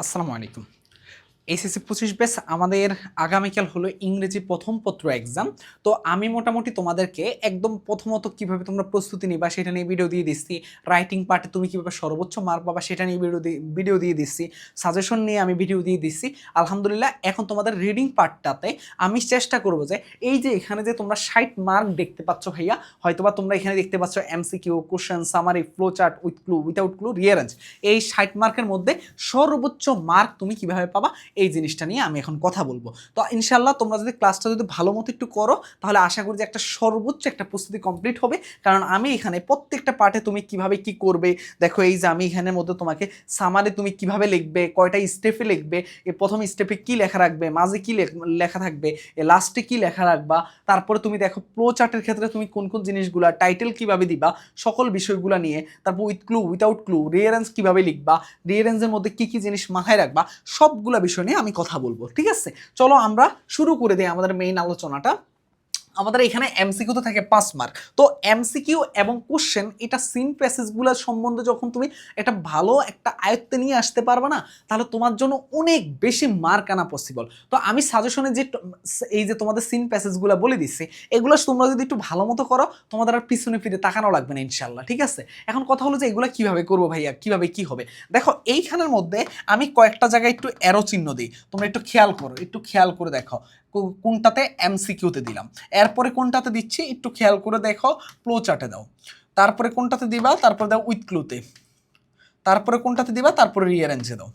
আসসালামু আলাইকুম। এসএসসি পঁচিশ বেস আমাদের আগামীকাল হলো ইংরেজি প্রথম পত্র এক্সাম তো আমি মোটামুটি তোমাদেরকে একদম প্রথমত কীভাবে তোমরা প্রস্তুতি নিবা সেটা নিয়ে ভিডিও দিয়ে দিচ্ছি। রাইটিং পার্টে তুমি কীভাবে সর্বোচ্চ মার্ক পাবা সেটা নিয়ে ভিডিও ভিডিও দিয়ে দিচ্ছি। সাজেশন নিয়ে আমি ভিডিও দিয়ে দিচ্ছি। আলহামদুলিল্লাহ, এখন তোমাদের রিডিং পার্টটাতে আমি চেষ্টা করব যে এই যে এখানে যে তোমরা ষাট মার্ক দেখতে পাচ্ছ ভাইয়া, হয়তোবা তোমরা এখানে দেখতে পাচ্ছ MCQ question summary flow chart with clue without clue rearrange এই ষাট মার্কের মধ্যে সর্বোচ্চ মার্ক তুমি কীভাবে পাবা এই জিনিসটা নিয়ে আমি এখন কথা বলব। তো ইনশাল্লাহ তোমরা যদি ক্লাসটা যদি ভালো মতো একটু করো, তাহলে আশা করি যে একটা সর্বোচ্চ একটা প্রস্তুতি কমপ্লিট হবে। কারণ আমি এখানে প্রত্যেকটা পার্টে তুমি কীভাবে কি করবে, দেখো এই যে আমি এখানের মধ্যে তোমাকে সামারে তুমি কীভাবে লিখবে, কয়টা স্টেপে লিখবে এ প্রথম স্টেপে কি লেখা রাখবে, মাঝে কি লেখ- থাকবে এ লাস্টে কি লেখা রাখবা, তারপরে তুমি দেখো প্রো চার্টের ক্ষেত্রে তুমি কোন কোন জিনিসগুলা টাইটেল কীভাবে দিবা, সকল বিষয়গুলো নিয়ে, তারপর with clue without clue rearrange কীভাবে লিখবা রিয়ারেন্সের মধ্যে কি কি জিনিস মাথায় রাখবা, সবগুলা বিষয় নিয়ে আমি কথা বলব ঠিক আছে? চলো আমরা শুরু করে দিই আমাদের মেইন আলোচনাটা। আমাদের এখানে এমসিকিউ তো থাকে পাঁচ মার্ক তো এমসিকিউ এবং কোশ্চেন এটা সিন প্যাসেজগুলোর সম্বন্ধে যখন তুমি একটা ভালো একটা আয়ত্তে নিয়ে আসতে পারবে না, তাহলে তোমার জন্য অনেক বেশি মার্ক আনা পসিবল তো আমি সাজেশনে যে এই যে তোমাদের সিন প্যাসেজগুলো বলে দিচ্ছি এগুলো তোমরা যদি একটু ভালো মতো করো, তোমাদের আর পিছনে ফিরে তাকানো লাগবে না ইনশাল্লাহ ঠিক আছে? এখন কথা হলো যে এগুলো কীভাবে করব ভাইয়া, কীভাবে কি হবে? দেখো, এইখানের মধ্যে আমি কয়েকটা জায়গায় একটু অ্যারো চিহ্ন দিই, তোমরা একটু খেয়াল করো, একটু খেয়াল করে দেখো। কোনটাতে এমসিকিউতে দিলাম। এরপরে কোনটাতে দিচ্ছি একটু খেয়াল করে দেখো ফ্লো চার্টে দাও। তারপরে কোনটাতে দিবা? তারপরে দাও উইথ ক্লুতে তারপরে কোনটাতে দিবা? তারপরে রিয়ারেঞ্জে দাও।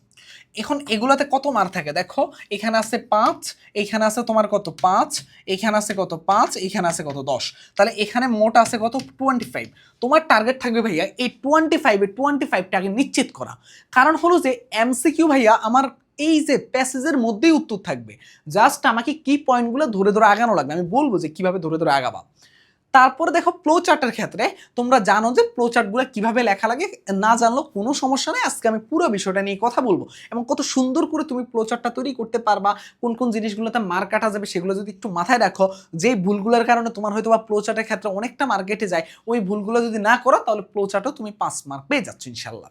এখন এগুলাতে কত মার থাকে? দেখো, এখানে আছে পাঁচ, এখানে আছে তোমার কত? পাঁচ, এখানে আছে কত? পাঁচ, এখানে আছে কত? দশ। তাহলে এখানে মোট আছে কত? টোয়েন্টি ফাইভ তোমার টার্গেট থাকবে ভাইয়া এই টোয়েন্টি ফাইভে টোয়েন্টি ফাইভটাকে নিশ্চিত করা। কারণ হলো যে এমসিকিউ ভাইয়া আমার এই যে প্যাসেজের মধ্যেই উত্তর থাকবে। জাস্ট আমাকে কি পয়েন্টগুলো ধরে ধরে আগানো লাগবে। আমি বলব যে কীভাবে ধরে ধরে আগাবা। তারপরে দেখো ফ্লো চার্টের ক্ষেত্রে তোমরা জানো যে ফ্লো চার্টগুলো কীভাবে লেখা লাগে। না জানলেও কোনো সমস্যা নেই। আজকে আমি পুরো বিষয়টা নিয়ে কথা বলব এবং কত সুন্দর করে তুমি ফ্লো চার্টটা তৈরি করতে পারবা। কোন কোন জিনিসগুলোতে মার্ক কাটা যাবে সেগুলো যদি একটু মাথায় রাখো। যে ভুলগুলোর কারণে তোমার হয়তো বা ফ্লো চার্টের ক্ষেত্রে অনেকটা মার্কেটে যায়, ওই ভুলগুলো যদি না করো, তাহলে ফ্লো চার্টও তুমি পাঁচ মার্ক পেয়ে যাচ্ছ ইনশাল্লাহ।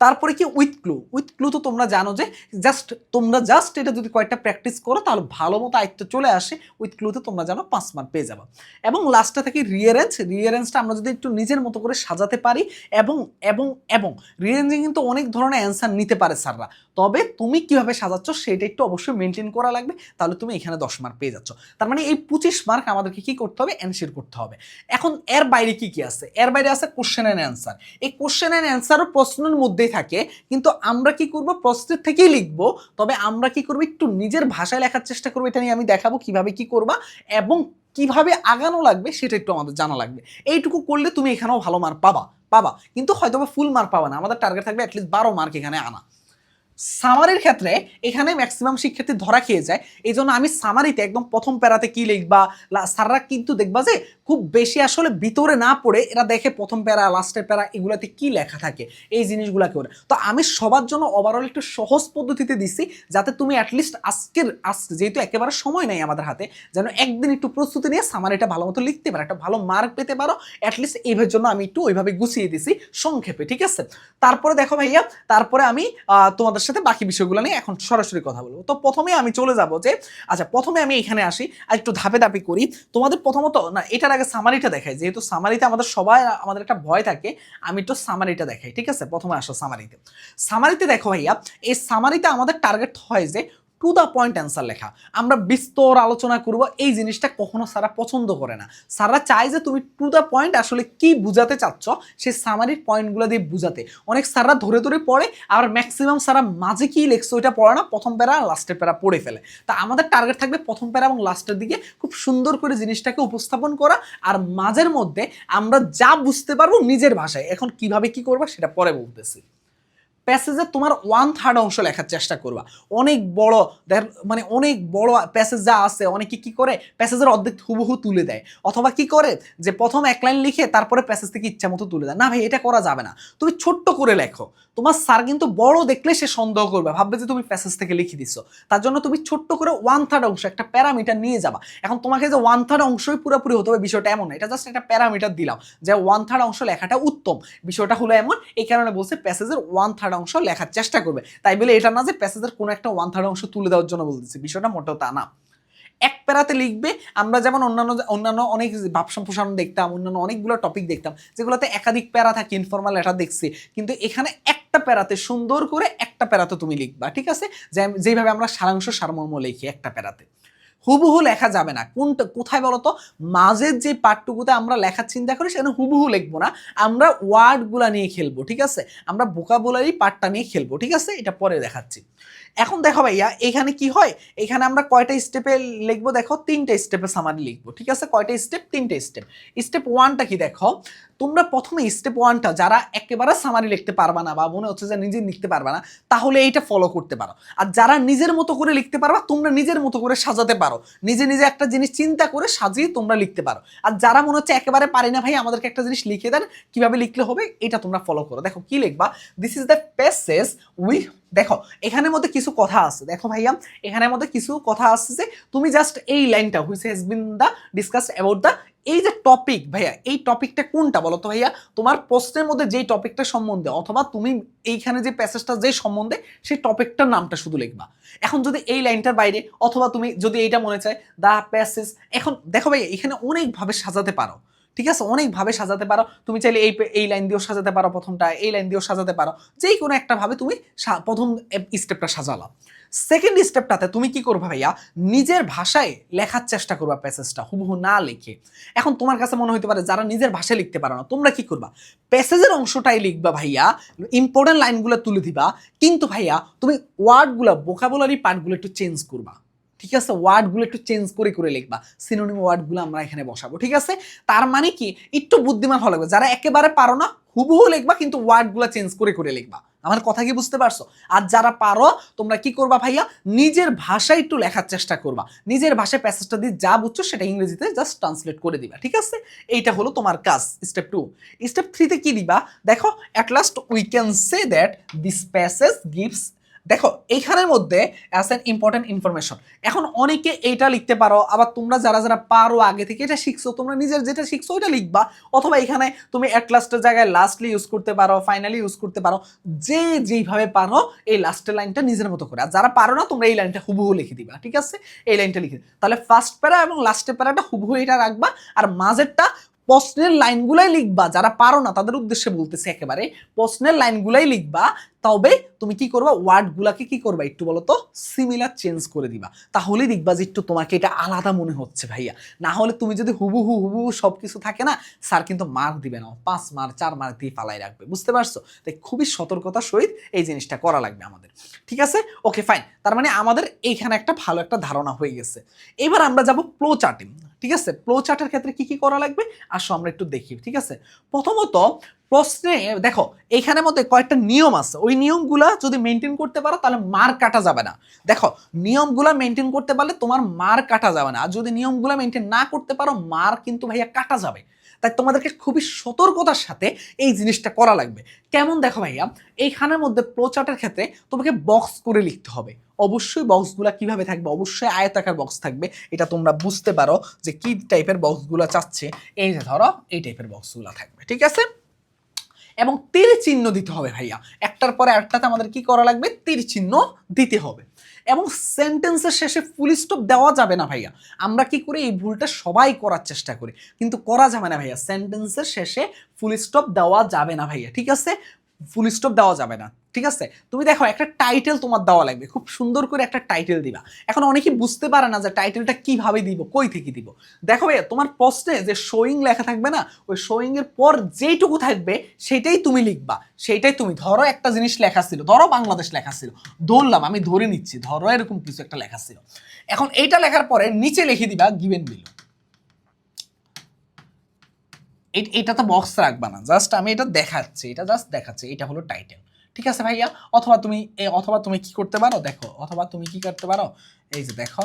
তারপরে কি উইথ ক্লু উইথ ক্লু তো তোমরা জানো যে জাস্ট তোমরা জাস্ট এটা যদি কয়েকটা প্র্যাকটিস করো, তাহলে ভালো মতো আয়ত্ত চলে আসে। উইথ ক্লুতে তোমরা জানো পাঁচ মার্ক পেয়ে যাবে। এবং লাস্টে থেকে রিয়ারেঞ্জ রিয়ারেঞ্জটা আমরা যদি একটু নিজের মতো করে সাজাতে পারি এবং এবং এবং রিয়ারেঞ্জে কিন্তু অনেক ধরনের অ্যান্সার নিতে পারে স্যাররা তবে তুমি কীভাবে সাজাচ্ছ সেটা একটু অবশ্যই মেনটেন করা লাগবে। তাহলে তুমি এখানে দশ মার্ক পেয়ে যাচ্ছ। তার মানে এই পঁচিশ মার্ক আমাদেরকে কি করতে হবে? অ্যানসার করতে হবে। এখন এর বাইরে কি কি আছে? এর বাইরে আছে কোশ্চেন অ্যান্ড অ্যান্সার এই কোশ্চেন অ্যান্ড অ্যান্সারও প্রশ্নের মধ্যেই থাকে, কিন্তু আমরা কি করব? প্রস্তুত থেকেই লিখব। তবে আমরা কি করব? একটু নিজের ভাষায় লেখার চেষ্টা করব। এটা নিয়ে আমি দেখাবো কীভাবে কি করবা এবং কীভাবে আগানো লাগবে সেটা একটু আমাদের জানা লাগবে। এইটুকু করলে তুমি এখানেও ভালো মার পাবা পাবা। কিন্তু হয়তো ফুল মার পাবা না। আমাদের টার্গেট থাকবে অ্যাটলিস্ট বারো মার্ক এখানে আনা। সামারির ক্ষেত্রে এখানে ম্যাক্সিমাম শিক্ষার্থী ধরা খেয়ে যায়। এই জন্য আমি সামারিতে একদম প্রথম প্যারাতে কি লিখবা স্যাররা কিন্তু দেখবা যে খুব বেশি আসলে ভিতরে না পড়ে এরা দেখে প্রথম প্যারা, লাস্টের প্যারা এগুলাতে কি লেখা থাকে, এই জিনিসগুলোকে ওরা তো আমি সবার জন্য ওভারঅল একটু সহজ পদ্ধতিতে দিছি যাতে তুমি অ্যাটলিস্ট আজকের, আজ যেহেতু একেবারে সময় নেই আমাদের হাতে, যেন একদিন একটু প্রস্তুতি নিয়ে সামারিটা ভালো মতো লিখতে পারো, একটা ভালো মার্ক পেতে পারো অ্যাটলিস্ট এইভাবে জন্য আমি একটু ওইভাবে গুছিয়ে দিছি সংক্ষেপে, ঠিক আছে? তারপরে দেখো ভাইয়া, তারপরে আমি তোমাদের সাথে বাকি বিষয়গুলো নিয়ে এখন সরাসরি কথা বলব। তো প্রথমে আমি চলে যাব যে আচ্ছা প্রথমে আমি এখানে আসি, আর একটু ধাপে ধাপে করি। তোমাদের প্রথমত না, এটার আগে সামারিটা দেখাই। যেহেতু সামারিতে আমাদের সবাই, আমাদের একটা ভয় থাকে, আমি একটু সামারিটা দেখাই, ঠিক আছে? প্রথমে আসো সামারিতে সামারিতে দেখো ভাইয়া, এই সামারিতে আমাদের টার্গেট হয় যে টু দ্য পয়েন্ট অ্যান্সার লেখা। আমরা বিস্তর আলোচনা করব, এই জিনিসটা কখনো সারা পছন্দ করে না। সারা চায় যে তুমি টু দ্য পয়েন্ট আসলে কি বুঝাতে চাচ্ছ, সেই সামারির পয়েন্টগুলো দিয়ে বুঝাতে। অনেক স্যাররা ধরে ধরে পড়ে আর ম্যাক্সিমাম সারা মাঝে কি লেখছো ওইটা পড়ে না, প্রথম প্যারা লাস্টের প্যারা পড়ে ফেলে। তা আমাদের টার্গেট থাকবে প্রথম প্যারা এবং লাস্টের দিকে খুব সুন্দর করে জিনিসটাকে উপস্থাপন করা, আর মাঝের মধ্যে আমরা যা বুঝতে পারব নিজের ভাষায়। এখন কীভাবে কি করবা সেটা পরে বলতেছি। প্যাসেজে তোমার ওয়ান থার্ড অংশ লেখার চেষ্টা করবা। অনেক বড় মানে অনেক বড় প্যাসেজ যা আছে, অনেকে কি করে? প্যাসেজের অর্ধেক হুবহু তুলে দেয়। অথবা কি করে? যে প্রথম এক লাইন লিখে তারপরে প্যাসেজ থেকে ইচ্ছা মতো তুলে দেয়। না ভাই, এটা করা যাবে না। তুমি ছোট্ট করে লেখো। তোমার স্যার কিন্তু বড় দেখলে সে সন্দেহ করবে। ভাববে যে তুমি প্যাসেজ থেকে লিখে দিচ্ছ তার জন্য তুমি ছোট্ট করে ওয়ান থার্ড অংশ, একটা প্যারামিটার নিয়ে যাবা। এখন তোমাকে যে ওয়ান থার্ড অংশই পুরোপুরি হতে হবে বিষয়টা এমন এটা জাস্ট একটা প্যারামিটার দিলাম যে ওয়ান থার্ড অংশ লেখাটা উত্তম। বিষয়টা হলো এমন, এই কারণে বলছে প্যাসেজের ওয়ান থার্ড অংশ লেখার চেষ্টা করবে। তাই বলে এটা না যে প্যাসেজের কোনো একটা ওয়ান থার্ড অংশ তুলে দেওয়ার জন্য বলতেছি, বিষয়টা মোটেও তা না। এক প্যারাতে লিখবে, আমরা যেমন অন্যান্য অন্যান্য অনেক ভাব সম্প্রসারণ দেখতাম, অন্যান্য অনেকগুলো টপিক দেখতাম, যেগুলোতে একাধিক প্যারা থাকে ইনফর্মাল লেটার দেখছি, কিন্তু এখানে একটা প্যারাতে সুন্দর করে একটা প্যারাতে তুমি লিখবা, ঠিক আছে? যে- যেইভাবে আমরা সারাংশ সারমর্ম লিখি একটা প্যারাতে। হুবহু লেখা যাবে না। কোনটা, কোথায় বলতো? মাঝের যে পার্টটুকুতে আমরা লেখার চিন্তা করি, সেখানে হুবহু লিখব না। আমরা ওয়ার্ডগুলা নিয়ে খেলব, ঠিক আছে? আমরা বোকাবুলারি পার্টটা নিয়ে খেলব, ঠিক আছে? এটা পরে দেখাচ্ছি। এখন দেখো ভাইয়া, এখানে কি হয়? এখানে আমরা কয়টা স্টেপে লিখব দেখো? তিনটা স্টেপে সামারি লিখব, ঠিক আছে? কয়টা স্টেপ তিনটা স্টেপ স্টেপ ওয়ানটা কি দেখো? তোমরা প্রথমে স্টেপ ওয়ানটা যারা একেবারে সামারি লিখতে পারবা না বা মনে হচ্ছে যে নিজে লিখতে পারবা না, তাহলে এইটা ফলো করতে পারো। আর যারা নিজের মতো করে লিখতে পারবা, তোমরা নিজের মতো করে সাজাতে পারো। নিজে নিজে একটা জিনিস চিন্তা করে সাজিয়ে তোমরা লিখতে পারো। আর যারা মনে হচ্ছে একেবারে পারি না ভাই, আমাদেরকে একটা জিনিস লিখে দেন, কীভাবে লিখলে হবে এটা তোমরা ফলো করো। দেখো কি লিখবা? This is the passage we দেখো, এখানের মধ্যে কিছু কথা আছে। দেখো ভাইয়া, এখানের মধ্যে কিছু কথা আছে যে, তুমি জাস্ট এই লাইনটা which has been the discuss about the এই যে টপিক ভাইয়া, এই টপিকটা কোনটা বলো তো ভাইয়া? তোমার প্রশ্নের মধ্যে যেই টপিকটা সম্বন্ধে, অথবা তুমি এইখানে যে প্যাসেজটা যে সম্বন্ধে, সেই টপিকটার নামটা শুধু লিখবা। এখন যদি এই লাইনটার বাইরে, অথবা তুমি যদি এইটা মনে চায়, দা প্যাসেজ এখন দেখো ভাইয়া, এখানে অনেকভাবে সাজাতে পারো। ঠিক আছে? অনেকভাবে সাজাতে পারো। তুমি চাইলে এই এই লাইন দিয়েও সাজাতে পারো প্রথমটা, এই লাইন দিয়েও সাজাতে পারো। যেই কোনো একটা ভাবে তুমি প্রথম স্টেপটা সাজালাম। সেকেন্ড স্টেপটাতে তুমি কি করবে ভাইয়া? নিজের ভাষায় লেখার চেষ্টা করবা প্যাসেজটা হুবহু না লিখে। এখন তোমার কাছে মনে হতে পারে যারা নিজের ভাষায় লিখতে পারো না, তোমরা কি করবা? প্যাসেজের অংশটাই লিখবা ভাইয়া ইম্পর্টেন্ট লাইনগুলো তুলে দিবা। কিন্তু ভাইয়া, তুমি ওয়ার্ডগুলো বোকাবুলারি পার্টগুলো একটু চেঞ্জ করবা। ঠিক আছে? ওয়ার্ডগুলো একটু চেঞ্জ করে করে লিখবা। সিনোনিম ওয়ার্ডগুলো আমরা এখানে বসাবো, ঠিক আছে? তার মানে কি? একটু বুদ্ধিমান হওয়া লাগবে। যারা একেবারে পারো না, হুবহু লিখবা, কিন্তু ওয়ার্ডগুলো চেঞ্জ করে করে লিখবা। আমার কথা কি বুঝতে পারছ? আর যারা পারো, তোমরা কি করবা ভাইয়া? নিজের ভাষায় একটু লেখার চেষ্টা করবা। নিজের ভাষায় প্যাসেজটা দিয়ে যা বুঝছ, সেটা ইংরেজিতে জাস্ট ট্রান্সলেট করে দিবা, ঠিক আছে? এইটা হলো তোমার কাজ স্টেপ টু স্টেপ থ্রিতে কি দিবা? দেখো at last we can say that this passage gives দেখো এইখানের মধ্যে অ্যাজ অ্যান ইম্পর্টেন্ট ইনফরমেশন এখন অনেকে এইটা লিখতে পারো, আবার তোমরা যারা যারা পারো আগে থেকে এটা শিখছো, তোমরা নিজের যেটা শিখছো ওইটা লিখবা। অথবা এখানে তুমি অ্যাট লাস্টের জায়গায় লাস্টলি ইউজ করতে পারো ফাইনালি ইউজ করতে পারো। যে যেইভাবে পারো, এই লাস্টের লাইনটা নিজের মতো করে। আর যারা পারো না, তোমরা এই লাইনটা হুবহু লিখে দিবা, ঠিক আছে? এই লাইনটা লিখে। তাহলে ফার্স্ট প্যারা এবং লাস্টের প্যারাটা হুবহু এটা রাখবা। আর মাঝেরটা প্রশ্নের লাইনগুলাই লিখবা, যারা পারো না তাদের উদ্দেশ্যে বলতেছে একেবারে, প্রশ্নের লাইনগুলাই লিখবা, তবে তুমি কি করবা, ওয়ার্ডগুলাকে কি করবা একটু বলো তো সিমিলার চেঞ্জ করে দিবা। তাহলে দেখবা যে একটু তোমাকে এটা আলাদা মনে হচ্ছে ভাইয়া। না হলে তুমি যদি হুবহু হুবহু সব কিছু থাকে না, স্যার কিন্তু মার্ক দিবে না, পাঁচ মার্ক চার মার্ক দিয়ে পালাই রাখবে, বুঝতে পারছ? তাই খুবই সতর্কতার সহিত এই জিনিসটা করা লাগবে আমাদের। ঠিক আছে? ওকে ফাইন তার মানে আমাদের এইখানে একটা ভালো একটা ধারণা হয়ে গেছে। এবার আমরা যাব ফ্লো চার্টিং ঠিক আছে? ফ্লো চার্টের ক্ষেত্রে কি কি করা লাগবে? আসো আমরা একটু দেখি, ঠিক আছে? প্রথমত প্রশ্নে, দেখো এইখানের মধ্যে কয়েকটা নিয়ম আছে। ওই নিয়মগুলা যদি মেনটেন করতে পারো, তাহলে মার কাটা যাবে না। দেখো, নিয়মগুলা মেনটেন করতে পারলে তোমার মার কাটা যাবে না। আর যদি নিয়মগুলা মেনটেন না করতে পারো মার কিন্তু ভাইয়া কাটা যাবে। তাই তোমাদেরকে খুবই সতর্কতার সাথে এই জিনিসটা করা লাগবে। কেমন দেখো ভাইয়া? এইখানের মধ্যে প্রচারের ক্ষেত্রে তোমাকে বক্স করে লিখতে হবে। অবশ্যই বক্সগুলো কীভাবে থাকবে? অবশ্যই আয়তাকার বক্স থাকবে। এটা তোমরা বুঝতে পারো যে কি টাইপের বক্সগুলো চাচ্ছে। এই যে ধরো, এই টাইপের বক্সগুলো থাকবে, ঠিক আছে? এবং তীর চিহ্ন দিতে হবে ভাইয়া। একটার পরে একটাতে আমাদের কি করা লাগবে? তীর চিহ্ন দিতে হবে। এবং সেন্টেন্সের শেষে ফুল স্টপ দেওয়া যাবে না ভাইয়া। আমরা কি করি? এই ভুলটা সবাই করার চেষ্টা করি। কিন্তু করা যাবে না ভাইয়া। সেন্টেন্সের শেষে ফুল স্টপ দেওয়া যাবে না ভাইয়া, ঠিক আছে? ফুল স্টপ দেওয়া যাবে না, ঠিক আছে? তুমি দেখো একটা টাইটেল তোমার দেওয়া লাগবে, খুব সুন্দর করে একটা টাইটেল দিবা। এখন অনেকেই বুঝতে পারে না যে টাইটেলটা কীভাবে দিব, কই থেকে দিব। দেখো তোমার প্রশ্নে যে শোয়িং লেখা থাকবে না, ওই শোয়িং এর পর যেইটুকু থাকবে, সেটাই তুমি লিখবা। সেইটাই তুমি, ধরো একটা জিনিস লেখা ছিল, ধরো বাংলাদেশ লেখা ছিল, ধরলাম, আমি ধরে নিচ্ছি, ধরো এরকম কিছু একটা লেখা ছিল। এখন এইটা লেখার পরে নিচে লিখে দিবা গিভেন বিল এটা তো বক্স রাখবা না। জাস্ট আমি এটা দেখাচ্ছি, এটা জাস্ট দেখাচ্ছি, এটা হলো টাইটেল ঠিক আছে ভাইয়া? অথবা তুমি অথবা তুমি কি করতে পারো? দেখো, অথবা তুমি কি করতে পারো? এই যে দেখো,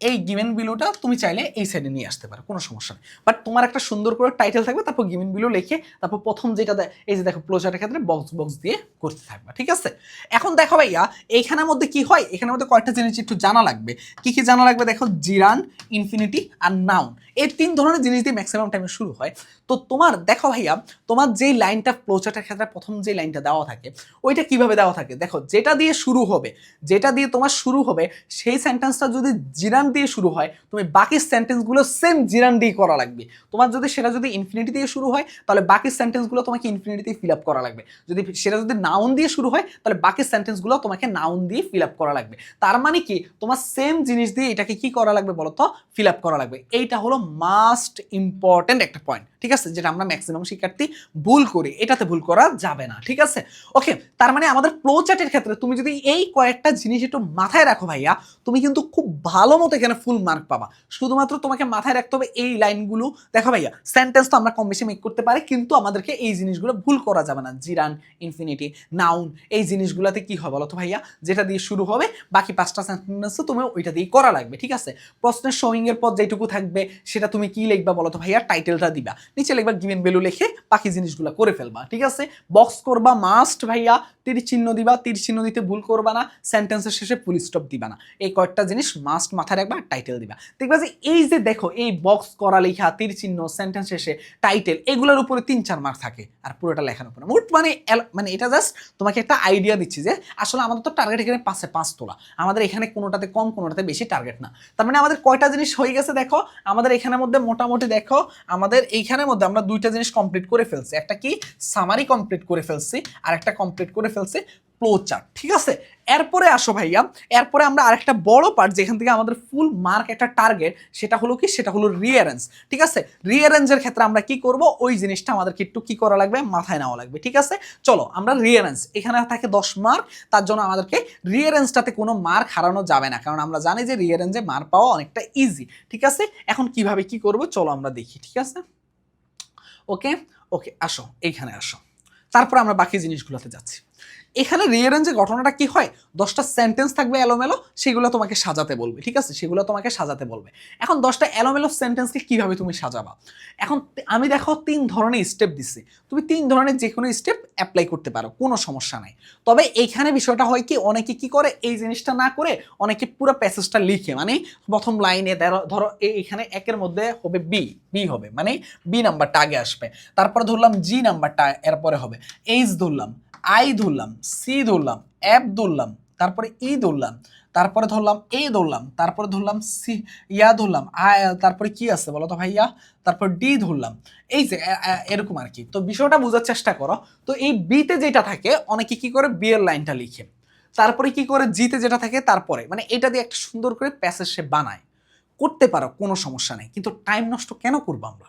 এই গিভেন বিলোটা তুমি চাইলে এই সাইডে নিয়ে আসতে পারো, কোনো সমস্যা নেই। বাট তোমার একটা সুন্দর করে টাইটেল থাকবে, তারপর গিভেন বিলো লিখে, তারপর প্রথম যেটা এই যে দেখো প্লোচারের ক্ষেত্রে বক্স বক্স দিয়ে করতে থাকবে, ঠিক আছে? এখন দেখো ভাইয়া, এইখানের মধ্যে কি হয়? এখানের মধ্যে কয়েকটা জিনিস একটু জানা লাগবে। কি কি জানা লাগবে? দেখো, জিরান ইনফিনিটি আর নাউন এই তিন ধরনের জিনিস দিয়ে ম্যাক্সিমাম টাইমে শুরু হয়। তো তোমার, দেখো ভাইয়া, তোমার যেই লাইনটা ফ্লোচার্টের ক্ষেত্রে প্রথম যে লাইনটা দেওয়া থাকে, ওইটা কীভাবে দেওয়া থাকে? দেখো, যেটা দিয়ে শুরু হবে, যেটা দিয়ে তোমার শুরু হবে, সেই সেন্টেন্সটা যদি জিরান দিয়ে শুরু হয়, তুমি বাকি সেন্টেন্সগুলো সেম জিরান দিয়ে করা লাগবে। তোমার যদি, সেটা যদি ইনফিনিটি দিয়ে শুরু হয়, তাহলে বাকি সেন্টেন্সগুলো তোমাকে ইনফিনিটি দিয়ে ফিল আপ করা লাগবে। যদি সেটা যদি নাউন দিয়ে শুরু হয়, তাহলে বাকি সেন্টেন্সগুলো তোমাকে নাউন দিয়ে ফিল আপ করা লাগবে। তার মানে কি, তোমার সেম জিনিস দিয়ে এটাকে কি করা লাগবে বলো তো ফিল আপ করা লাগবে। এইটা হলো মাস্ট ইম্পর্টেন্ট একটা পয়েন্ট ঠিক আছে? যেটা আমরা ম্যাক্সিমাম শিক্ষার্থী ভুল করি, এটাতে ভুল করা যাবে না, ঠিক আছে? ওকে তার মানে আমাদের ফ্লো চার্টের ক্ষেত্রে তুমি যদি এই কয়েকটা জিনিস একটু মাথায় রাখো ভাইয়া, তুমি কিন্তু খুব ভালো মতো এখানে ফুল মার্ক পাবা। শুধুমাত্র তোমাকে মাথায় রাখতে হবে এই লাইনগুলো দেখো ভাইয়া সেন্টেন্স তো আমরা কম বেশি মেক করতে পারি, কিন্তু আমাদেরকে এই জিনিসগুলো ভুল করা যাবে না। জিরান ইনফিনিটি নাউন এই জিনিসগুলোতে কি হবে বলো তো ভাইয়া? যেটা দিয়ে শুরু হবে, বাকি পাঁচটা সেন্টেন্স তুমি ওইটা দিয়ে করা লাগবে, ঠিক আছে? প্রশ্নের শোয়িং এর পর যেটুকু থাকবে সেটা তুমি কি লিখবা বলো তো ভাইয়া? টাইটেলটা দিবা। নিচে লিখবা গিভেন ভ্যালু লিখে বাকি জিনিসগুলো করে ফেলবা, ঠিক আছে? বক্স করবা মাস্ট ভাইয়া। তীর চিহ্ন দিবা, তীর চিহ্ন দিতে ভুল করবা না। সেন্টেন্সের শেষে ফুল স্টপ দিবা না। এই কয়েকটা জিনিস মাস্ট মাথায় রাখবা টাইটেল দিবা। দেখবা যে এই যে দেখো, এই বক্স করা লেখা, তীর চিহ্ন সেন্টেন্স শেষে টাইটেল এগুলোর উপরে তিন চার মার্ক থাকে আর পুরোটা লেখার উপরে। মোট মানে মানে এটা জাস্ট তোমাকে একটা আইডিয়া দিচ্ছি যে আসলে আমাদের তো টার্গেট এখানে পাঁচে পাঁচ তোলা। আমাদের এখানে কোনোটাতে কম, কোনোটাতে বেশি টার্গেট না। তার মানে আমাদের কয়টা জিনিস হয়ে গেছে দেখো? আমাদের এখানের মধ্যে মোটামুটি দেখো, আমাদের এইখানের মধ্যে আমরা দুইটা জিনিস কমপ্লিট করে ফেলছি। একটা কি? সামারি কমপ্লিট করে ফেলছি আর একটা কমপ্লিট করে ফেলছি। ফ্লো চার্ট ঠিক আছে? এরপরে আসো ভাইয়া, এরপরে আমরা আরেকটা বড় পার্ট যেখান থেকে আমাদের ফুল মার্ক একটা টার্গেট সেটা হলো কি? সেটা হলো রিয়ারেঞ্জ ঠিক আছে? রিয়ারেঞ্জের ক্ষেত্রে আমরা কি করব? ওই জিনিসটা আমাদেরকে একটু কি করা লাগবে? মাথায় নেওয়া লাগবে, ঠিক আছে? চলো, আমরা রিয়ারেঞ্জ এখানে থাকে দশ মার্ক তার জন্য আমাদেরকে রিয়ারেঞ্জটাতে কোনো মার্ক হারানো যাবে না, কারণ আমরা জানি যে রিয়ারেঞ্জে মার্ক পাওয়া অনেকটা ইজি ঠিক আছে? এখন কীভাবে কি করব? চলো আমরা দেখি, ঠিক আছে? ওকে ওকে আসো, এইখানে আসো। তারপর আমরা বাকি জিনিসগুলোতে যাচ্ছি। এখানে রিয়ারেঞ্জের ঘটনাটা কি হয়? দশটা সেন্টেন্স থাকবে এলোমেলো, সেগুলো তোমাকে সাজাতে বলবে, ঠিক আছে? সেগুলো তোমাকে সাজাতে বলবে। এখন দশটা এলোমেলো সেন্টেন্সকে কীভাবে তুমি সাজাবা? এখন আমি দেখো তিন ধরনের স্টেপ দিচ্ছি তুমি তিন ধরনের যে কোনো স্টেপ অ্যাপ্লাই করতে পারো, কোনো সমস্যা নাই। তবে এইখানে বিষয়টা হয় কি, অনেকে কি করে, এই জিনিসটা না করে অনেকে পুরো প্যাসেজটা লিখে মানে প্রথম লাইনে ধরো ধরো এ- এখানে একের মধ্যে হবে বি বি হবে মানে বি নাম্বারটা আগে আসবে। তারপরে ধরলাম জি নাম্বারটা এরপরে হবে। এইচ ধরলাম আই ধরলাম, সি ধরলাম, এফ ধরলাম, তারপরে ই ধরলাম, তারপরে ধরলাম এ ধরলাম, তারপরে ধরলাম সি, ইয়া ধরলাম তারপরে কি আছে বলো তো ভাইয়া? তারপর ডি ধরলাম। এই যে এরকম আর কি। তো বিষয়টা বোঝার চেষ্টা করো। তো এই বিতে যেটা থাকে, অনেকে কি করে? বি এর লাইনটা লিখে। তারপরে কি করে? জিতে যেটা থাকে, তারপরে। মানে এটা দিয়ে একটা সুন্দর করে প্যাসেজ সে বানায়। করতে পারো, কোনো সমস্যা নেই। কিন্তু টাইম নষ্ট কেন করব আমরা?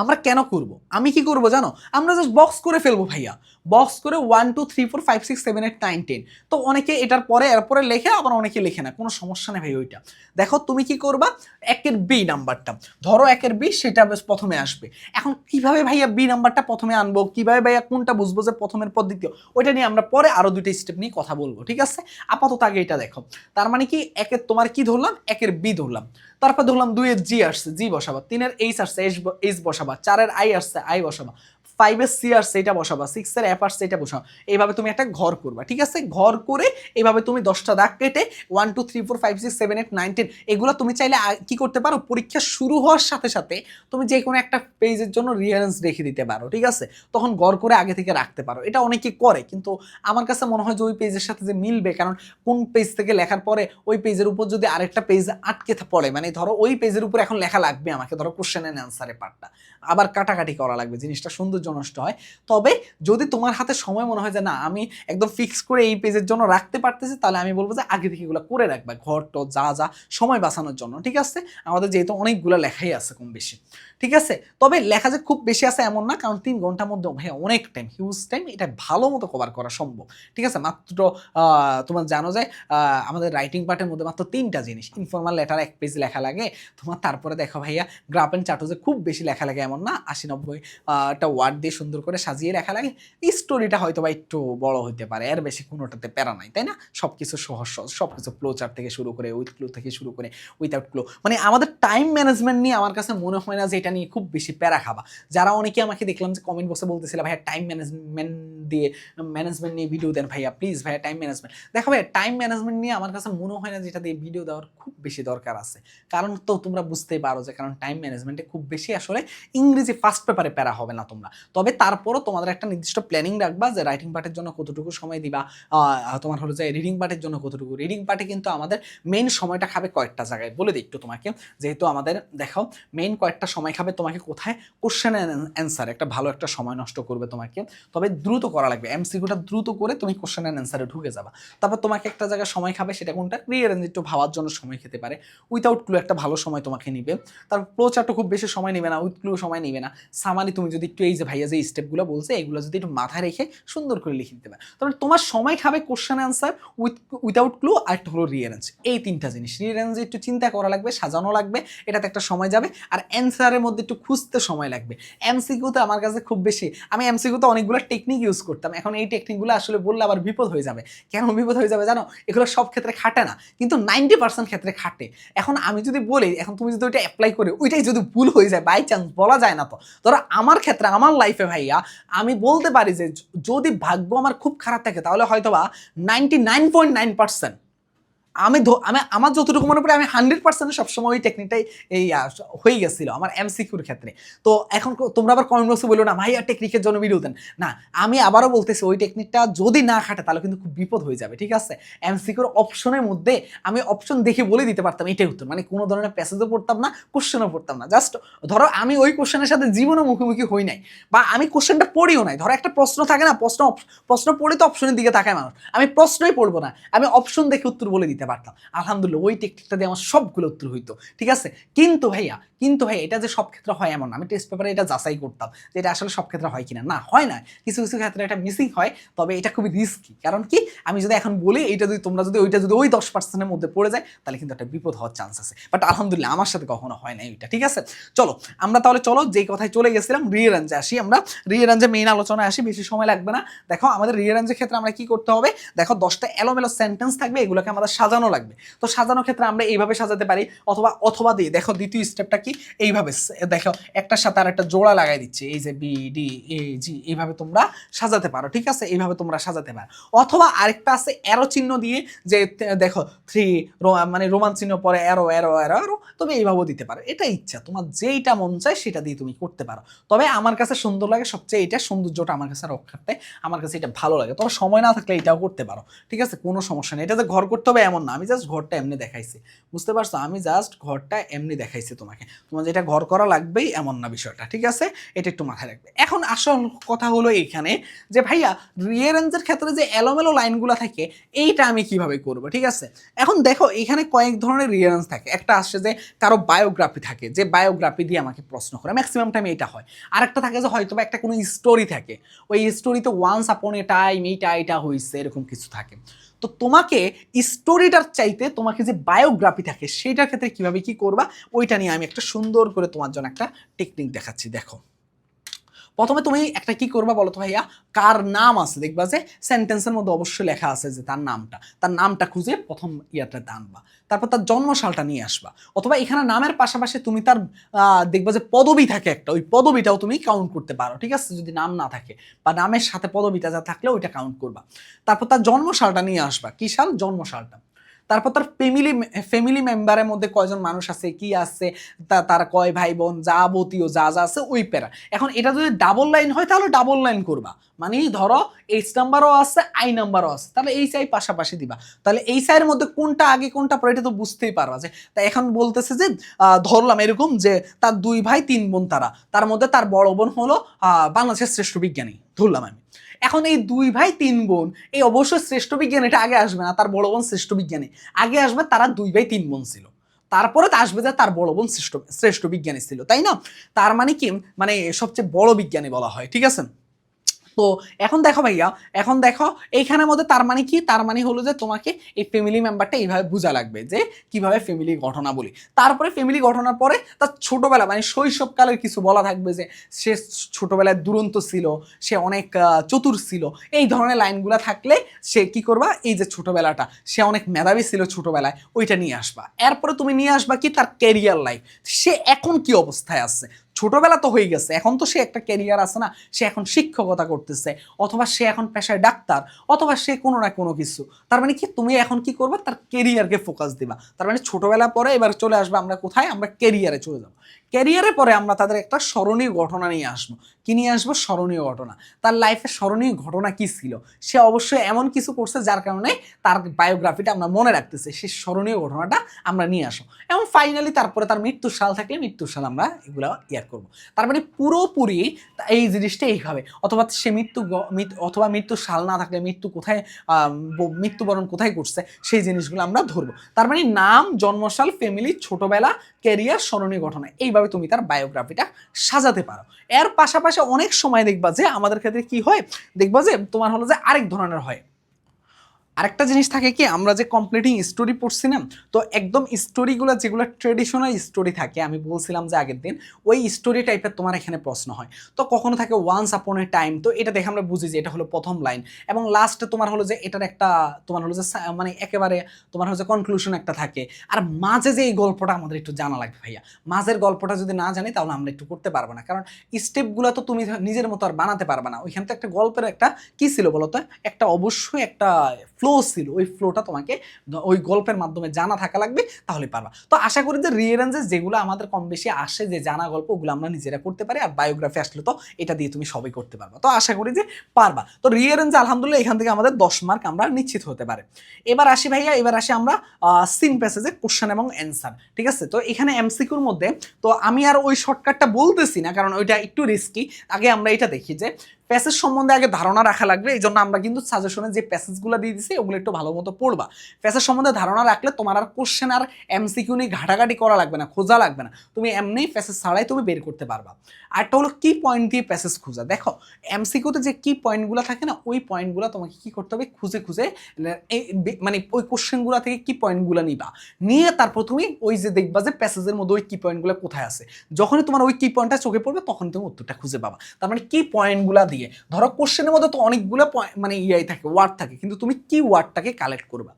আমরা কেন করব? আমি কি করব জানো? আমরা জাস্ট বক্স করে ফেলব ভাইয়া। বক্স করে one two three four five six seven eight nine ten তো অনেকে এটার পরে এরপরে লেখে, আবার অনেকে লেখে না। কোনো সমস্যা নেই ভাই ওইটা। দেখো, তুমি কি করবা? একের বি নাম্বারটা ধরো একের বি সেটা বেশ প্রথমে আসবে। এখন কীভাবে ভাইয়া বি নাম্বারটা প্রথমে আনব? কীভাবে ভাইয়া কোনটা বুঝব যে প্রথমের পর দ্বিতীয়? ওইটা নিয়ে আমরা পরে আরও দুইটা স্টেপ নিয়ে কথা বলব, ঠিক আছে? আপাতত আগে এটা দেখো। তার মানে কি একের তোমার কি ধরলাম? একের বি ধরলাম। তারপর ধরলাম দুইয়ের জি আসছে জি বসাবা। তিনের এইচ আসছে এইচ বসাবা। চারের আই আসছে আই বসাবা। ফাইভের সি আসছে এটা বসাবা সিক্সের অ্যাপ আসছে এটা বসাবা এইভাবে তুমি একটা ঘর করবা, ঠিক আছে? ঘর করে এইভাবে তুমি দশটা দাগ কেটে one two three four five six seven eight nine ten এগুলো তুমি চাইলে কি করতে পারো? পরীক্ষা শুরু হওয়ার সাথে সাথে তুমি যে কোনো একটা পেজের জন্য রিয়ারেন্স রেখে দিতে পারো, ঠিক আছে? তখন ঘর করে আগে থেকে রাখতে পারো। এটা অনেকে করে, কিন্তু আমার কাছে মনে হয় যে ওই পেজের সাথে যে মিলবে, কারণ কোন পেজ থেকে লেখার পরে ওই পেজের উপর যদি আরেকটা পেজ আটকে পড়ে মানে ধরো ওই পেজের উপর এখন লেখা লাগবে আমাকে, ধরো কোশ্চেন অ্যান্ড অ্যান্সারের পার্টটা আবার কাটাকাটি করা লাগবে, জিনিসটা সৌন্দর্য নষ্ট হয়। তবে যদি তোমার হাতে সময় মনে হয় যে, না, আমি একদম ফিক্স করে এই পেজের জন্য রাখতে পারতেছি, তাহলে আমি বলব যে, আগে থেকে এগুলো করে রাখবা। ঘর, টর, যা যা, সময় বাঁচানোর জন্য। ঠিক আছে? আমাদের যেহেতু অনেকগুলো লেখাই আছে কম বেশি ঠিক আছে? তবে লেখা যে খুব বেশি আছে এমন না কারণ তিন ঘণ্টার মধ্যে ভাই অনেক টাইম হিউজ টাইম এটা ভালো মতো কভার করা সম্ভব। ঠিক আছে? মাত্র তোমার জানো যে আমাদের রাইটিং পার্টের মধ্যে মাত্র তিনটা জিনিস ইনফর্মাল লেটার এক পেজ লেখা লাগে। তোমার তারপরে দেখো ভাইয়া গ্রাফ অ্যান্ড চার্টে খুব বেশি লেখা লাগে এমন না আশি নব্বই আহ, একটা ওয়ার্ড দিয়ে সুন্দর করে সাজিয়ে লেখা লাগে। স্টোরিটা হয়তো বা একটু বড় হতে পারে এর বেশি কোনোটাতে প্যারা নাই তাই না? সব কিছু সহজ সহজ সব কিছু ফ্লো চার্ট থেকে শুরু করে উইথ ক্লো থেকে শুরু করে উইথাউট ক্লো মানে আমাদের টাইম ম্যানেজমেন্ট নিয়ে আমার কাছে মনে হয় না যে এটা নিয়ে খুব বেশি প্যারা খাবা। যারা অনেকে আমাকে দেখলাম যে কমেন্ট বক্সে বলতেছিল, ভাইয়া টাইম ম্যানেজমেন্ট দিয়ে ম্যানেজমেন্ট নিয়ে ভিডিও দেন ভাইয়া প্লিজ ভাইয়া টাইম ম্যানেজমেন্ট দেখো ভাইয়া টাইম ম্যানেজমেন্ট নিয়ে আমার কাছে মনে হয় না যে এটা দিয়ে ভিডিও দেওয়ার খুব বেশি দরকার আছে। কারণ তো তোমরা বুঝতেই পারো যে, কারণ টাইম ম্যানেজমেন্টে খুব বেশি আসলে ইংরেজি ফার্স্ট পেপারে প্যারা হবে না তোমরা। তবে তারপরও তোমাদের একটা নির্দিষ্ট প্ল্যানিং রাখবা যে রাইটিং পার্টের জন্য কতটুকু সময় দিবা তোমার হলো যে রিডিং পার্টের জন্য কতটুকু। রিডিং পার্টে কিন্তু আমাদের মেন সময়টা খাবে কয়েকটা জায়গায়। বলে দিই একটু তোমাকে, যেহেতু আমাদের, দেখো মেন কয়েকটা সময় খাবে তোমাকে কোথায়? কোশ্চেন অ্যান্সার একটা ভালো একটা সময় নষ্ট করবে তোমাকে। তবে দ্রুত করা লাগবে। এমসিকিউটা দ্রুত করে তুমি কোশ্চেন অ্যান্ড অ্যান্সারে ঢুকে যাবা। তারপর তোমাকে একটা জায়গায় সময় খাবে, সেটা কোনটা? রিয়ারেঞ্জ একটু ভাবার জন্য সময় খেতে পারে। উইথাউট ক্লু একটা ভালো সময় তোমাকে নিবে। তারপর প্রো খুব বেশি সময় নেবে না উইথ ক্লু সময় নেবে না। সামানি তুমি যদি একটু এই যে ভাইয়া যে স্টেপগুলো বলছে, এগুলো যদি একটু মাথায় রেখে সুন্দর করে লিখে দিতে পারে। তোমার সময় খাবে question answer with without clue আর একটা হলো রিয়ারেঞ্জ এই তিনটা জিনিস। রিয়ারেঞ্জ একটু চিন্তা করা লাগবে, সাজানো লাগবে, এটাতে একটা সময় যাবে। আর অ্যান্সারের মধ্যে একটু খুঁজতে সময় লাগবে। এমসিকিউতে আমার কাছে খুব বেশি, আমি এমসিকিউতে অনেকগুলো টেকনিক ইউজ করতাম। এখন এই টেকনিকগুলো আসলে বললে আবার বিপদ হয়ে যাবে। কেন বিপদ হয়ে যাবে জানো? এগুলো সব ক্ষেত্রে খাটে না, কিন্তু নাইনটি পার্সেন্ট ক্ষেত্রে খাটে। এখন আমি যদি বলি, এখন তুমি যদি ওইটা অ্যাপ্লাই করে, ওইটাই যদি ভুল হয়ে যায় বাই চান্স বলা যায় না তো। ধরো আমার ক্ষেত্রে, আমার লাইফে ভাইয়া, আমি বলতে পারি যে, যদি ভাগ্য আমার খুব খারাপ থাকে, তাহলে হয়তো বা ninety nine point nine percent আমি আমি, আমার যতটুকু মনে পড়ে আমি হান্ড্রেড পার্সেন্ট সবসময় ওই টেকনিকটাই এই হয়ে গেছিল আমার এমসিকিউর ক্ষেত্রে। তো এখন তোমরা আবার কমেন্ট বক্সে বলো না ভাইয়া টেকনিকের জন্য ভিডিও দেন। না, আমি আবারও বলতেছি, ওই টেকনিকটা যদি না খাটে, তাহলে কিন্তু খুব বিপদ হয়ে যাবে, ঠিক আছে? এমসিকিউর অপশনের মধ্যে আমি অপশন দেখে বলে দিতে পারতাম, এটাই উত্তর। মানে কোনো ধরনের প্যাসেজও পড়তাম না কোশ্চেনও পড়তাম না। জাস্ট ধরো, আমি ওই কোশ্চেনের সাথে জীবনে মুখোমুখি হই নাই, বা আমি কোশ্চেনটা পড়িও নাই। ধরো, একটা প্রশ্ন থাকে না, প্রশ্ন প্রশ্ন পড়ে তো অপশনের দিকে তাকায় মানুষ। আমি প্রশ্নই পড়ব না, আমি অপশন দেখে উত্তর বলে দিতে পারতাম। আলহামদুলিল্লাহ, ওই টেকনিকটা দিয়ে আমার সবগুলো উত্তর হইতো। ঠিক আছে? কিন্তু ভাইয়া কিন্তু ভাইয়া, এটা যে সব ক্ষেত্রে হয় এমন আমি টেস্ট পেপারে এটা যাচাই করতাম যে এটা আসলে সব ক্ষেত্রে হয় কিনা। না, হয় না। কিছু কিছু ক্ষেত্রে এটা মিসিং হয়, তবে এটা খুবই রিস্কি কারণ কি? আমি যদি এখন বলি এটা যদি, তোমরা যদি ওইটা যদি ওই দশ পার্সেন্টের মধ্যে পড়ে যায়, তাহলে কিন্তু একটা বিপদ হওয়ার চান্স আছে। বাট আলহামদুলিল্লাহ, আমার সাথে কখনো হয় না ওইটা। ঠিক আছে? চলো, আমরা তাহলে চলো যে কথায় চলে গেছিলাম রিয়ারেঞ্জে আসি আমরা। রিয়ারেঞ্জে মেইন আলোচনায় আসি, বেশি সময় লাগবে না। দেখো, আমাদের রিয়ারেঞ্জের ক্ষেত্রে আমরা কি করতে হবে? দেখো, দশটা এলোমেলো সেন্টেন্স থাকবে, এগুলোকে আমাদের সাজানো লাগবে। তো সাজানোর ক্ষেত্রে আমরা এইভাবে সাজাতে পারি, অথবা অথবা দিয়ে, দেখো দ্বিতীয় স্টেপটা কি? এইভাবে দেখো, একটার সাথে আর একটা জোড়া লাগাই দিচ্ছে, এই যে বি ডি এ জি এইভাবে তোমরা সাজাতে পারো, ঠিক আছে? এইভাবে তোমরা সাজাতে পারো। অথবা আরেকটা আছে অ্যারো চিহ্ন দিয়ে যে দেখো থ্রি মানে রোমান চিহ্ন পরে অ্যারো অ্যারো অ্যারো অ্যারো তুমি এইভাবেও দিতে পারো। এটা ইচ্ছা, তোমার যেইটা মন চায় সেটা দিয়ে তুমি করতে পারো। তবে আমার কাছে সুন্দর লাগে সবচেয়ে এটা সৌন্দর্যটা আমার কাছে রক্ষার্থে, আমার কাছে এটা ভালো লাগে। তবে সময় না থাকলে এটাও করতে পারো, ঠিক আছে? কোনো সমস্যা নেই। এটা যে ঘর করতে হবে এমন না, আমি জাস্ট ঘরটা এমনি দেখাইছি। বুঝতে পারছ? আমি জাস্ট ঘরটা এমনি দেখাইছি তোমাকে। তোমার যেটা ঘর করা লাগবেই এমন না বিষয়টা, ঠিক আছে? এটা একটু মাথায় রাখবে। এখন আসল কথা হলো এইখানে যে, ভাইয়া রিয়ারেঞ্জের ক্ষেত্রে যে এলোমেলো লাইনগুলো থাকে, এইটা আমি কীভাবে করব, ঠিক আছে? এখন দেখো এখানে কয়েক ধরনের রিয়ারেঞ্জ থাকে। একটা আসছে যে, কারও বায়োগ্রাফি থাকে, যে বায়োগ্রাফি দিয়ে আমাকে প্রশ্ন করে। ম্যাক্সিমাম টাইম এটা হয়। আর একটা থাকে যে হয়তো বা একটা কোনো স্টোরি থাকে। ওই স্টোরিতে ওয়ান্স আপন এ টাইম এইটা এটা হয়েছে এরকম কিছু থাকে। তো তোমাকে স্টোরিটার চাইতে তোমাকে যে বায়োগ্রাফি থাকে, সেইটার ক্ষেত্রে কীভাবে কি করবা, ওইটা নিয়ে আমি একটা সুন্দর করে তোমার জন্য একটা টেকনিক দেখাচ্ছি, দেখো। প্রথমে তুমি একটা কি করবা বলো তো ভাইয়া? কার নাম আছে? দেখবা যে সেন্টেন্সের মধ্যে অবশ্যই লেখা আছে যে তার নামটা। তার নামটা খুঁজে প্রথম ইয়াটাতে আনবা তারপর তার জন্মসালটা নিয়ে আসবা। অথবা এখানে নামের পাশাপাশি তুমি তার দেখবা যে পদবি থাকে একটা। ওই পদবিটাও তুমি কাউন্ট করতে পারো, ঠিক আছে? যদি নাম না থাকে। বা নামের সাথে পদবিটা যা থাকলে ওইটা কাউন্ট করবা। তারপর তার জন্মসালটা নিয়ে আসবা। কি সাল? জন্মসালটা। তারপর তার ফ্যামিলি ফ্যামিলি মেম্বারের মধ্যে কয়জন মানুষ আছে, কি আছে, তা, তার কয় ভাই বোন যাবতীয় যা যা আছে, ওই প্যারা। এখন এটা যদি ডাবল লাইন হয়, তাহলে ডাবল লাইন করবা। মানে ধরো এইচ নাম্বারও আছে আই নাম্বারও আছে। তাহলে এই চাই পাশাপাশি দিবা। তাহলে এই চাইয়ের মধ্যে কোনটা আগে, কোনটা পরে, এটা তো বুঝতেই পারবা যে, তা এখন বলতেছে যে ধরলাম এরকম যে, তার দুই ভাই, তিন বোন তারা। তার মধ্যে তার বড় বোন হলো বাংলাদেশের শ্রেষ্ঠ বিজ্ঞানী। ধরলাম আমি। এখন এই দুই ভাই তিন বোন, এই অবশ্যই শ্রেষ্ঠ বিজ্ঞান এটা আগে আসবে না, তার বড় বোন শ্রেষ্ঠ বিজ্ঞানে। আগে আসবে তারা দুই ভাই তিন বোন ছিল। তারপরে আসবে যে তার বড় বোন শ্রেষ্ঠ শ্রেষ্ঠ বিজ্ঞানী ছিল, তাই না? তার মানে কি? মানে সবচেয়ে বড় বিজ্ঞানী বলা হয়, ঠিক আছে? তো এখন দেখো ভাইয়া, এখন দেখো এইখানের মধ্যে তার মানে কি? তার মানে হলো যে তোমাকে এই ফ্যামিলি মেম্বারটা এইভাবে বোঝা লাগবে যে কীভাবে ফ্যামিলি ঘটনা বলি তারপরে ফ্যামিলি ঘটনার পরে তার ছোটবেলা মানে শৈশবকালের কিছু বলা থাকবে যে সে ছোটবেলায় দুরন্ত ছিল, সে অনেক চতুর ছিল। এই ধরনের লাইনগুলো থাকলে সে কি করবা? এই যে ছোটবেলাটা, সে অনেক মেধাবী ছিল ছোটবেলায়, ওইটা নিয়ে আসবা। এরপরে তুমি নিয়ে আসবা কি? তার ক্যারিয়ার লাইফ সে এখন কি অবস্থায় আছে? ছোটবেলা তো হয়ে গেছে, এখন তো সে একটা ক্যারিয়ার আছে না, সে এখন শিক্ষকতা করতেছে, অথবা সে এখন পেশায় ডাক্তার, অথবা সে কোনো না কোনো কিছু, তার মানে কি তুমি এখন কি করবে? তার কেরিয়ারকে ফোকাস দিবা, তার মানে ছোটবেলা পরে এবার চলে আসবে আমরা কোথায়? আমরা কেরিয়ারে চলে যাব। ক্যারিয়ারে পরে আমরা তাদের একটা স্মরণীয় ঘটনা নিয়ে আসব। কি নিয়ে আসব? স্মরণীয় ঘটনা। তার লাইফে স্মরণীয় ঘটনা কি ছিল? সে অবশ্যই এমন কিছু করছে যার কারণে তার বায়োগ্রাফিটা আমরা মনে রাখতেছি। সেই স্মরণীয় ঘটনাটা আমরা নিয়ে আসো এবং ফাইনালি তারপরে তার মৃত্যুর সাল থাকলে মৃত্যুর সাল আমরা এগুলো ইয়ার করব। তার মানে পুরোপুরি এই জিনিসটা এইভাবে। অথবা সে মৃত্যু অথবা মৃত্যুর সাল না থাকলে মৃত্যু কোথায় মৃত্যুবরণ কোথায় করছে, সেই জিনিসগুলো আমরা ধরবো। তার মানে নাম, জন্মসাল ফ্যামিলি ছোটবেলা ক্যারিয়ার স্মরণীয় ঘটনা। এইভাবে তুমি তার বায়োগ্রাফিটা সাজাতে পারো। এর পাশাপাশি অনেক সময় দেখবা যে আমাদের ক্ষেত্রে কি হয়? দেখবা যে তোমার হলো যে আরেক ধরনের হয়। আরেকটা জিনিস থাকে কি, আমরা যে কমপ্লিটিং স্টোরি পড়ছি না, তো একদম স্টোরিগুলো যেগুলো ট্রেডিশনাল স্টোরি থাকে, আমি বলছিলাম যে আগের দিন, ওই স্টোরি টাইপের তোমার এখানে প্রশ্ন হয়। তো কখনো থাকে ওয়ান্স আপন এ টাইম তো এটা দেখে আমরা বুঝি যে এটা হলো প্রথম লাইন এবং লাস্টে তোমার হলো যে এটার একটা, তোমার হলো যে মানে একেবারে তোমার হলো যে কনক্লুশন একটা থাকে। আর মাঝে যে এই গল্পটা আমাদের একটু জানা লাগবে ভাইয়া, মাঝের গল্পটা যদি না জানি তাহলে আমরা একটু করতে পারব না, কারণ স্টেপগুলো তো তুমি নিজের মতো আর বানাতে পারবে না। ওইখান তো একটা গল্পের একটা কি ছিল বলো তো একটা অবশ্যই একটা ফ্লো ছিল, ওই ফ্লোটা তোমাকে ওই গল্পের মাধ্যমে জানা থাকা লাগবে, তাহলে পারবা। তো আশা করি যে রিয়ারেঞ্জেস যেগুলো আমাদের কম বেশি আসে, যে জানা গল্প, ওগুলো আমরা নিজেরা করতে পারি আর বায়োগ্রাফি আসলে তো এটা দিয়ে তুমি সবই করতে পারবা। তো আশা করি যে পারবা। তো রিয়ারেঞ্জ আলহামদুলিল্লাহ এখান থেকে আমাদের দশ মার্ক আমরা নিশ্চিত হতে পারে। এবার আসি ভাইয়া, এবার আসি আমরা সিন প্যাসেজে কোশ্চেন এবং অ্যান্সার ঠিক আছে? তো এখানে এমসিকিউর মধ্যে, তো আমি আর ওই শর্টকাটটা বলতেছি না, কারণ ওইটা একটু রিস্কি আগে আমরা এটা দেখি যে প্যাসেজ সম্বন্ধে আগে ধারণা রাখা লাগবে এই জন্য আমরা কিন্তু সাজেশনে যে প্যাসেজগুলো দিয়ে দিছি, ওগুলো একটু ভালো মতো পড়বা। প্যাসেজ সম্বন্ধে ধারণা রাখলে তোমার আর কোশ্চেন আর এমসিকিউ নিয়ে ঘাটাঘাটি করা লাগবে না, খোঁজা লাগবে না। তুমি এমনি প্যাসেজ ছাড়াই তুমি বের করতে পারবা। আরটা হলো কি পয়েন্ট দিয়ে প্যাসেজ খোঁজা। দেখো এমসিকিউতে যে কি পয়েন্টগুলো থাকে না, ওই পয়েন্টগুলো তোমাকে কি করতে হবে? খুঁজে খুঁজে এই মানে ওই কোশ্চেনগুলো থেকে কি পয়েন্টগুলো নিবা। নিয়ে তারপর তুমি ওই যে দেখবা যে প্যাসেজের মধ্যে ওই কি পয়েন্টগুলো কোথায় আছে। যখনই তোমার ওই কি পয়েন্টটা চোখে পড়বে তখন তুমি উত্তরটা খুঁজে পাবা। তার মানে কি পয়েন্টগুলো দিয়ে ধরো কোশ্চেনের মধ্যে তো অনেকগুলো মানে ইয়াই থাকে ওয়ার্ড থাকে, কিন্তু তুমি কি ওয়ার্ডটাকে কালেক্ট করবা?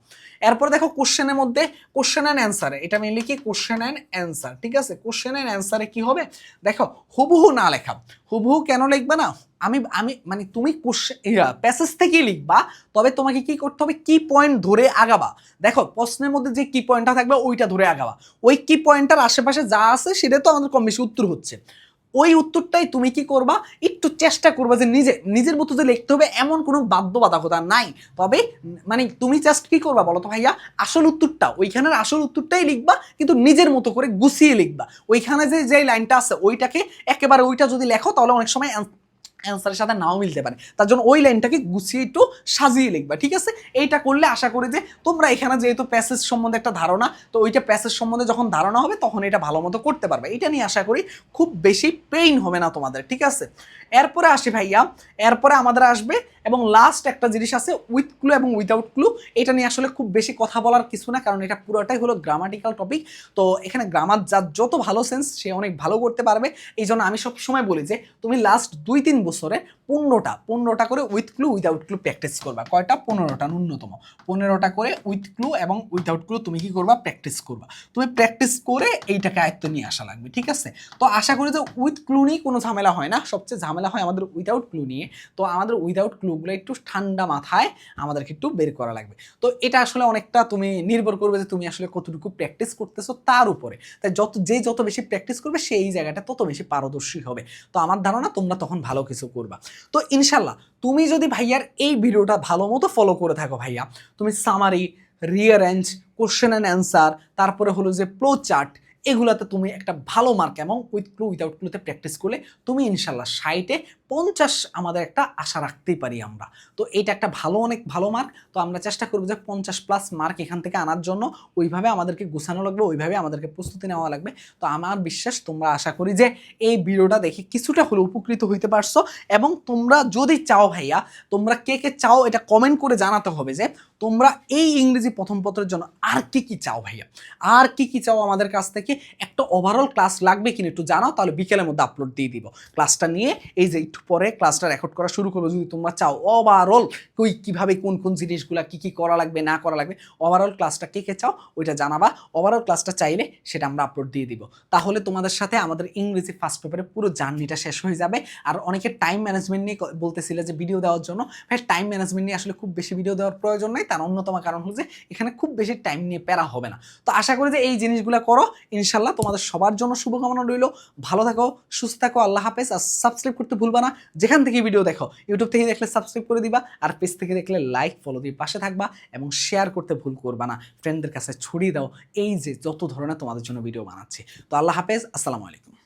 এরপর দেখো কোশ্চেনের মধ্যে কোশ্চেন অ্যান্ড অ্যান্সারে এটা মেনলি কি? কোশ্চেন অ্যান্ড অ্যান্সার ঠিক আছে? কোশ্চেন অ্যান্ড অ্যান্সারে কি হবে? দেখো, হুবহু না লেখা। হুবহু কেন লিখবে না? আমি আমি মানে তুমি কোশ্চেন প্যাসেজ থেকেই লিখবা, তবে তোমাকে কি করতে হবে? কি পয়েন্ট ধরে আগাবা? দেখো, প্রশ্নের মধ্যে যে কি পয়েন্টটা থাকবে, ওইটা ধরে আগাবা। ওই কি পয়েন্টটার আশেপাশে যা আছে, সেটা তো আমাদের কম বেশি উত্তর হচ্ছে। ওই উত্তরটাই তুমি কি করবা? একটু চেষ্টা করবা যে নিজে, নিজের মতো যে লিখতে হবে, এমন কোনো বাধ্যবাধকতা নাই। তবে মানে তুমি জাস্ট কি করবা বলো তো ভাইয়া? আসল উত্তরটা, ওইখানের আসল উত্তরটাই লিখবা, কিন্তু নিজের মতো করে গুছিয়ে লিখবা। ওইখানে যে যে লাইনটা আছে, ওইটাকে একেবারে ওইটা যদি লেখো, তাহলে অনেক সময় অ্যান্সারের সাথে নাও মিলতে পারে। তার জন্য ওই লাইনটাকে গুছিয়ে একটু সাজিয়ে লিখবা, ঠিক আছে? এইটা করলে আশা করি যে তোমরা এখানে যেহেতু প্যাসেজ সম্বন্ধে একটা ধারণা, তো ওইটা প্যাসেজ সম্বন্ধে যখন ধারণা হবে, তখন এটা ভালো মতো করতে পারবে। এটা নিয়ে আশা করি খুব বেশি পেইন হবে না তোমাদের, ঠিক আছে? এরপরে আসি ভাইয়া, এরপরে আমাদের আসবে এবং লাস্ট একটা জিনিস আছে উইথ ক্লু এবং উইদাউট ক্লু এটা নিয়ে আসলে খুব বেশি কথা বলার কিছু না, কারণ এটা পুরোটাই হলো গ্রামাটিক্যাল টপিক তো এখানে গ্রামার যার যত ভালো সেন্স সে অনেক ভালো করতে পারবে। এই জন্য আমি সবসময় বলি যে, তুমি লাস্ট দুই তিন বছরে পনেরোটা পনেরোটা করে with clue without clue practice করবা। কয়টা? পনেরোটা, ন্যূনতম। পনেরোটা করে উইথ ক্লু এবং উইদাউট ক্লু তুমি কি করবা? প্র্যাকটিস করবা। তুমি প্র্যাকটিস করে এইটাকে আয়ত্ত নিয়ে আসা লাগবে, ঠিক আছে? তো আশা করি যে উইথ ক্লু নিয়ে কোনো ঝামেলা হয় না। সবচেয়ে ঝামেলা হয় আমাদের উইদাউট ক্লু নিয়ে। তো আমাদের উইদাউট ক্লুগুলো একটু ঠান্ডা মাথায় আমাদেরকে একটু বের করা লাগবে। তো এটা আসলে অনেকটা তুমি নির্ভর করবে যে তুমি আসলে কতটুকু প্র্যাকটিস করতেছো তার উপরে। তাই যত, যে যত বেশি প্র্যাকটিস করবে সেই জায়গাটা তত বেশি পারদর্শী হবে। তো আমার ধারণা তোমরা তখন ভালো কিছু করবা। তো ইনশাল্লাহ তুমি যদি ভাইয়ার এই ভিডিওটা ভালো মতো ফলো করে থাকো ভাইয়া, তুমি summary rearrange question and answer তারপরে হলো যে প্লো চার্ট এগুলাতে তুমি একটা ভালো মার্ক এবং উইথ ক্লু উইথাউট ক্লুতে প্র্যাকটিস করলে তুমি ইনশাল্লাহ ষাটে পঞ্চাশ আমাদের একটা আশা রাখতেই পারি আমরা। তো এটা একটা ভালো অনেক ভালো মার্ক তো আমরা চেষ্টা করব যে পঞ্চাশ প্লাস মার্ক এখান থেকে আনার জন্য ওইভাবে আমাদেরকে গুছানো লাগবে, ওইভাবে আমাদেরকে প্রস্তুতি নেওয়া লাগবে। তো আমার বিশ্বাস তোমরা আশা করি যে এই ভিডিওটা দেখে কিছুটা হলে উপকৃত হইতে পারছ এবং তোমরা যদি চাও ভাইয়া, তোমরা কে কে চাও এটা কমেন্ট করে জানাতে হবে যে তোমরা এই ইংরেজি প্রথম পত্রের জন্য আর কি কি চাও ভাইয়া? আর কি কি চাও আমাদের কাছ থেকে? একটা ওভারঅল ক্লাস লাগবে কিনা একটু জানাও, তাহলে বিকেলের মধ্যে আপলোড দিয়ে দিব। ক্লাসটা নিয়ে এই যে একটু পরে ক্লাসটা রেকর্ড করা শুরু করব। যদি তোমরা চাও ওভারঅল কই কীভাবে কোন কোন জিনিসগুলা কী কী করা লাগবে, না করা লাগবে ওভারঅল ক্লাসটা কে কে চাও ওইটা জানাবা। ওভারঅল ক্লাসটা চাইলে সেটা আমরা আপলোড দিয়ে দিব। তাহলে তোমাদের সাথে আমাদের ইংরেজি ফার্স্ট পেপারে পুরো জার্নিটা শেষ হয়ে যাবে। আর অনেকে টাইম ম্যানেজমেন্ট নিয়ে বলতেছিলে যে ভিডিও দেওয়ার জন্য। ভাই টাইম ম্যানেজমেন্ট নিয়ে আসলে খুব বেশি ভিডিও দেওয়ার প্রয়োজন নাই। তার অন্যতম কারণ হলো যে এখানে খুব বেশি টাইম নিয়ে প্যারা হবে না। তো আশা করি যে এই জিনিসগুলো করো। ইনশাল্লাহ তোমাদের সবার জন্য শুভকামনা রইল। ভালো থাকো, সুস্থ থাকো, আল্লাহ হাফেজ। আর সাবস্ক্রাইব করতে ভুলবা না। যেখান থেকে ভিডিও দেখো ইউটিউব থেকে দেখলে সাবস্ক্রাইব করে দিবা। আর পেজ থেকে দেখলে লাইক ফলো দিয়ে পাশে থাকবা এবং শেয়ার করতে ভুল করবা না। ফ্রেন্ডদের কাছে ছড়িয়ে দাও। এই যে যত ধরনের তোমাদের জন্য ভিডিও বানাচ্ছে। তো আল্লাহ হাফেজ, আসসালামু আলাইকুম।